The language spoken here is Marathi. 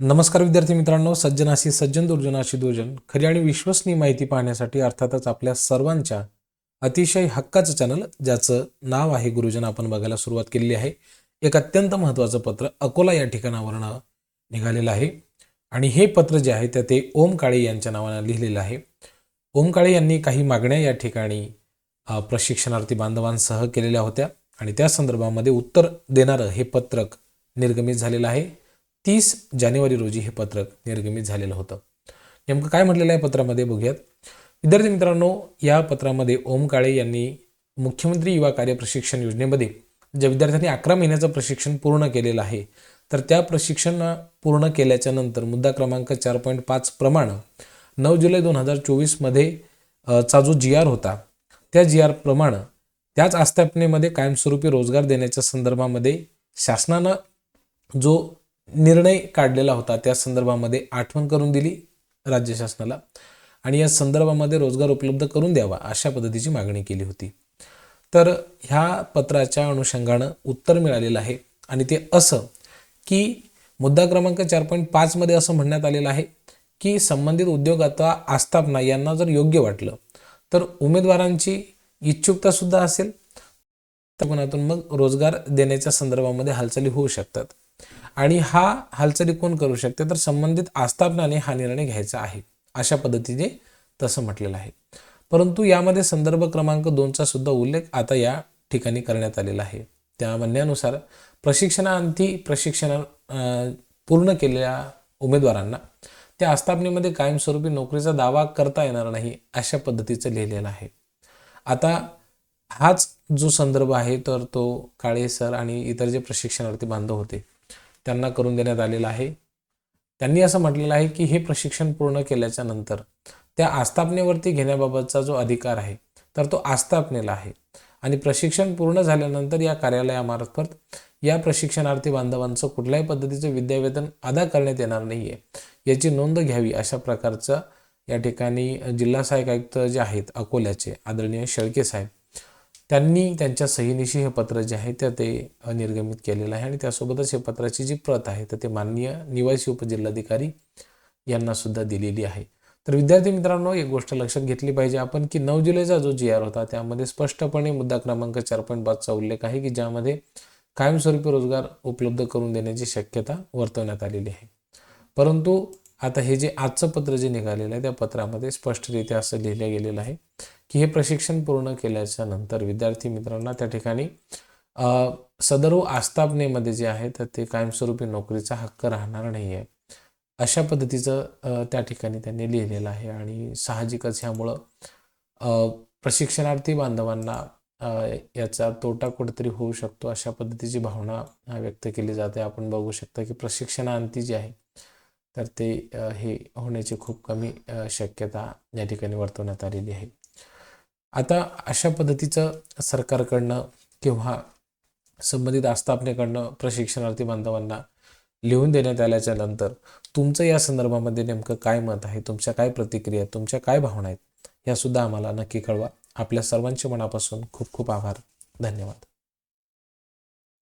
नमस्कार विद्यार्थी मित्रांनो सज्जनाशी सज्जन दुर्जनाशी दुर्जन. खरी आणि विश्वसनीय माहिती पाहण्यासाठी अर्थातच आपल्या सर्वांच्या अतिशय हक्काचं चॅनल ज्याचं नाव आहे गुरुजन आपण बघायला सुरुवात केलेली आहे. एक अत्यंत महत्त्वाचं पत्र अकोला या ठिकाणावरनं निघालेलं आहे. आणि हे पत्र जे आहे त्या ते ओम काळे यांच्या नावानं लिहिलेलं आहे. ओम काळे यांनी काही मागण्या या ठिकाणी प्रशिक्षणार्थी बांधवांसह केलेल्या होत्या. आणि त्या संदर्भामध्ये उत्तर देणारं हे पत्रक निर्गमित झालेलं आहे. तीस जानेवारी रोजी हे पत्रक निर्गमित झालेलं होतं. नेमकं काय म्हटलेलं आहे पत्रामध्ये बघूयात. विद्यार्थी मित्रांनो या पत्रामध्ये ओम काळे यांनी मुख्यमंत्री युवा कार्य प्रशिक्षण योजनेमध्ये ज्या विद्यार्थ्यांनी अकरा महिन्याचं प्रशिक्षण पूर्ण केलेलं आहे तर त्या प्रशिक्षण पूर्ण केल्याच्यानंतर मुद्दा क्रमांक चार पॉईंट पाच प्रमाणे नऊ जुलै दोन हजार चोवीसमध्ये चा जो जी आर होता त्या जी आर प्रमाणे त्याच आस्थापनेमध्ये कायमस्वरूपी रोजगार देण्याच्या संदर्भामध्ये शासनानं जो निर्णय काढलेला होता. त्या संदर्भामध्ये आठवण करून दिली राज्य शासनाला आणि या संदर्भामध्ये रोजगार उपलब्ध करून द्यावा अशा पद्धतीची मागणी केली होती. तर ह्या पत्राच्या अनुषंगानं उत्तर मिळालेलं आहे आणि ते असं की मुद्दा क्रमांक चार पॉईंट पाचमध्ये असं म्हणण्यात आलेलं आहे की संबंधित उद्योग अथवा आस्थापना यांना जर योग्य वाटलं तर उमेदवारांची इच्छुकता सुद्धा असेल. त्या मग रोजगार देण्याच्या संदर्भामध्ये हालचाली होऊ शकतात. आणि हा हालचाली कोण करू शकते? तर संबंधित आस्थापनाने हा निर्णय घ्यायचा आहे. अशा पद्धतीने तसं म्हटलेलं आहे. परंतु यामध्ये संदर्भ क्रमांक दोनचा सुद्धा उल्लेख आता या ठिकाणी करण्यात आलेला आहे. त्या म्हणण्यानुसार प्रशिक्षणाअंती प्रशिक्षण पूर्ण केलेल्या उमेदवारांना त्या आस्थापनेमध्ये कायमस्वरूपी नोकरीचा दावा करता येणार नाही अशा पद्धतीचं लिहिलेलं आहे. आता हाच जो संदर्भ आहे तर तो काळे सर आणि इतर जे प्रशिक्षणार्थी बांधव होते त्यांना करून देण्यात आलेला आहे. त्यांनी असं म्हटलेलं आहे की हे प्रशिक्षण पूर्ण केल्याच्यानंतर त्या आस्थापनेवरती घेण्याबाबतचा जो अधिकार आहे तर तो आस्थापनेला आहे. आणि प्रशिक्षण पूर्ण झाल्यानंतर या कार्यालयामार्फत या प्रशिक्षणार्थी बांधवांचं कुठल्याही पद्धतीचं विद्यावेतन अदा करण्यात येणार नाही आहे याची नोंद घ्यावी अशा प्रकारचं या ठिकाणी जिल्हा सहाय्यक आयुक्त जे आहेत अकोल्याचे आदरणीय शेळके साहेब त्यांनी त्यांच्या सहीनिशी हे पत्र जे आहे तर ते निर्गमित केलेलं आहे आणि त्यासोबतच हे पत्राची जी प्रत आहे तर ते माननीय निवासी उपजिल्हाधिकारी यांना सुद्धा दिलेली आहे. तर विद्यार्थी मित्रांनो एक गोष्ट लक्षात घेतली पाहिजे आपण की नऊ जुलैचा जो जी आर होता त्यामध्ये स्पष्टपणे मुद्दा क्रमांक चार पॉईंट पाचचा उल्लेख आहे की ज्यामध्ये कायमस्वरूपी रोजगार उपलब्ध करून देण्याची शक्यता वर्तवण्यात आलेली आहे. परंतु आता हे जे आजचं पत्र जे निघालेलं आहे त्या पत्रामध्ये स्पष्टरित्या असं लिहिलं गेलेलं आहे की हे प्रशिक्षण पूर्ण केल्याच्यानंतर विद्यार्थी मित्रांना त्या ठिकाणी सदर्व सदर आस्थापनेमध्ये जे आहे तर ते कायमस्वरूपी नोकरीचा हक्क राहणार नाही आहे अशा पद्धतीचं त्या ठिकाणी त्यांनी लिहिलेलं आहे आणि साहजिकच ह्यामुळं प्रशिक्षणार्थी बांधवांना याचा तोटा कुठेतरी होऊ शकतो अशा पद्धतीची भावना व्यक्त केली जाते. आपण बघू शकता की प्रशिक्षणाअंती जे आहे तर ते हे होण्याची खूप कमी शक्यता या ठिकाणी वर्तवण्यात आलेली आहे. आता अशा पद्धतीचं सरकारकडनं किंवा संबंधित आस्थापनेकडनं प्रशिक्षणार्थी बांधवांना लिहून देण्यात आल्याच्यानंतर तुमचं या संदर्भामध्ये नेमकं काय मत आहे? तुमच्या काय प्रतिक्रिया आहेत? तुमच्या काय भावना आहेत? यासुद्धा आम्हाला नक्की कळवा. आपल्या सर्वांच्या मनापासून खूप खूप आभार. धन्यवाद.